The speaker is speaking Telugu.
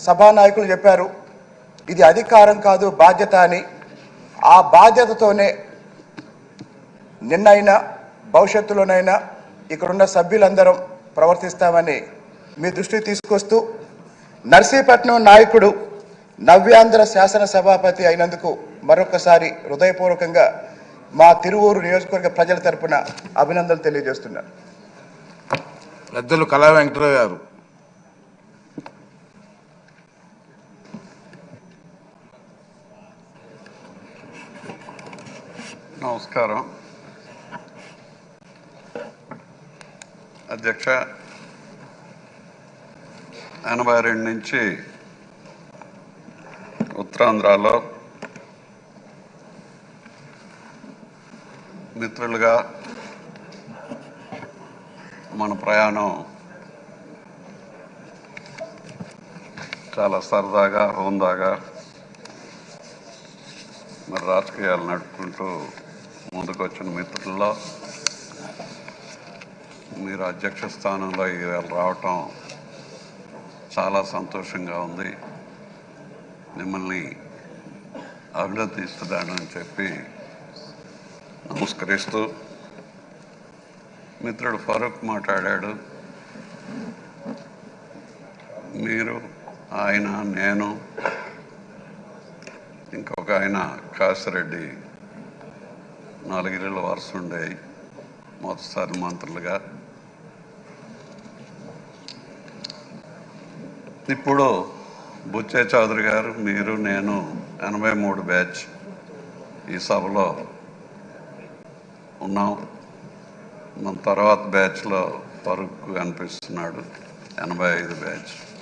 సభానాయకులు చెప్పారు ఇది అధికారం కాదు బాధ్యత అని. ఆ బాధ్యతతోనే నిన్నైనా భవిష్యత్తులోనైనా ఇక్కడున్న సభ్యులందరం ప్రవర్తిస్తామని మీ దృష్టికి తీసుకొస్తూ నర్సీపట్నం నాయకుడు నవ్యాంధ్ర శాసన సభాపతి అయినందుకు మరొకసారి హృదయపూర్వకంగా మా తిరువూరు నియోజకవర్గ ప్రజల తరపున అభినందనలు తెలియజేస్తున్నారు పెద్దలు కళా వెంకటరావు గారు నమస్కారం అధ్యక్ష ఎనభై రెండు నుంచి ఉత్తరాంధ్రలో మిత్రులుగా మన ప్రయాణం చాలా సరదాగా హోందాగా మరి రాజకీయాలు నడుపుకుంటూ ముందుకు వచ్చిన మిత్రుల్లో మీరు అధ్యక్ష స్థానంలో ఈవేళ రావటం చాలా సంతోషంగా ఉంది. మిమ్మల్ని అభినందిస్తున్నానని చెప్పి నమస్కరిస్తూ మిత్రుడు ఫరూక్ మాట్లాడాడు. మీరు ఆయన నేను ఇంకొక ఆయన కాసిరెడ్డి నాలుగేళ్ళ వరుస మొదటిసారి మంత్రులుగా. ఇప్పుడు బుచ్చే చౌదరి గారు మీరు నేను ఎనభై మూడు బ్యాచ్ ఈ సభలో ఉన్నాం. మన తర్వాత బ్యాచ్లో పరుగు అనిపిస్తున్నాడు ఎనభై ఐదు బ్యాచ్.